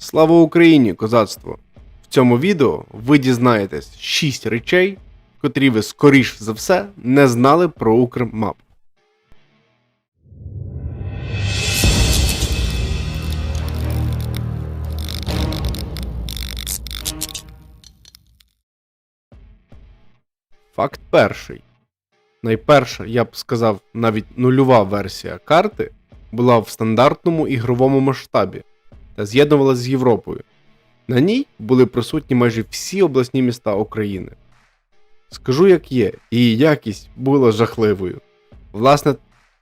Слава Україні, козацтво! В цьому відео ви дізнаєтесь 6 речей, котрі ви скоріш за все не знали про Укрмап. Факт перший. Найперша, я б сказав, навіть нульова версія карти була в стандартному ігровому масштабі та з'єднувалася з Європою. На ній були присутні майже всі обласні міста України. Скажу як є, її якість була жахливою. Власне,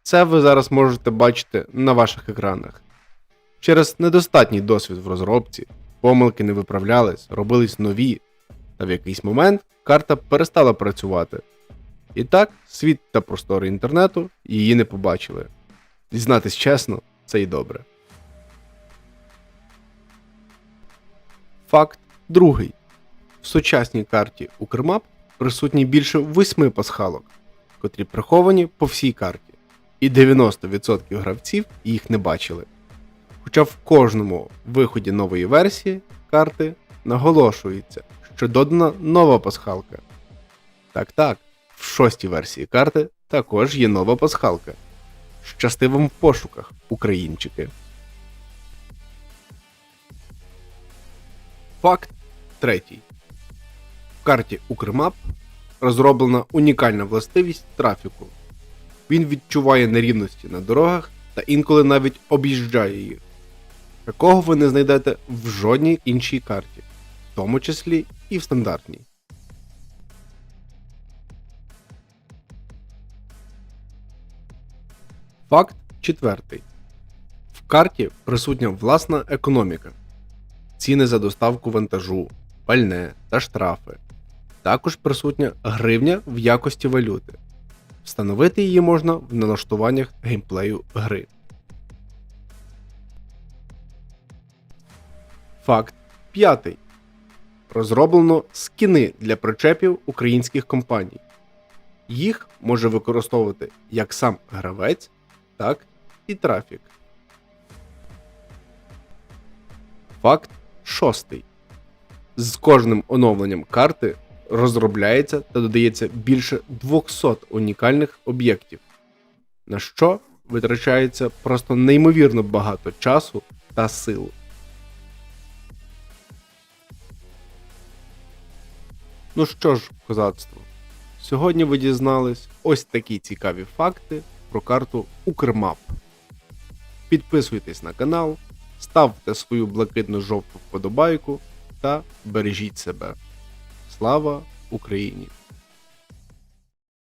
це ви зараз можете бачити на ваших екранах. Через недостатній досвід в розробці, помилки не виправлялись, робились нові, та в якийсь момент карта перестала працювати. І так, світ та простори інтернету її не побачили. Дізнатись чесно, це й добре. Факт другий. В сучасній карті Укрмап присутні більше восьми пасхалок, котрі приховані по всій карті, і 90% гравців їх не бачили. Хоча в кожному виході нової версії карти наголошується, що додана нова пасхалка. Так так, в шостій версії карти також є нова пасхалка. Щасти вам в пошуках, українчики. Факт третій. В карті Укрмап розроблена унікальна властивість трафіку. Він відчуває нерівності на дорогах та інколи навіть об'їжджає їх. Такого ви не знайдете в жодній іншій карті, в тому числі і в стандартній. Факт четвертий. В карті присутня власна економіка. Ціни за доставку вантажу, пальне та штрафи. Також присутня гривня в якості валюти. Встановити її можна в налаштуваннях геймплею гри. Факт п'ятий. Розроблено скіни для причепів українських компаній. Їх може використовувати як сам гравець, так і трафік. Факт шостий. З кожним оновленням карти розробляється та додається більше 200 унікальних об'єктів, на що витрачається просто неймовірно багато часу та сил. Ну що ж, козацтво, сьогодні ви дізнались ось такі цікаві факти про карту Укрмап. Підписуйтесь на канал, ставте свою блакитно-жовту вподобайку та бережіть себе. Слава Україні!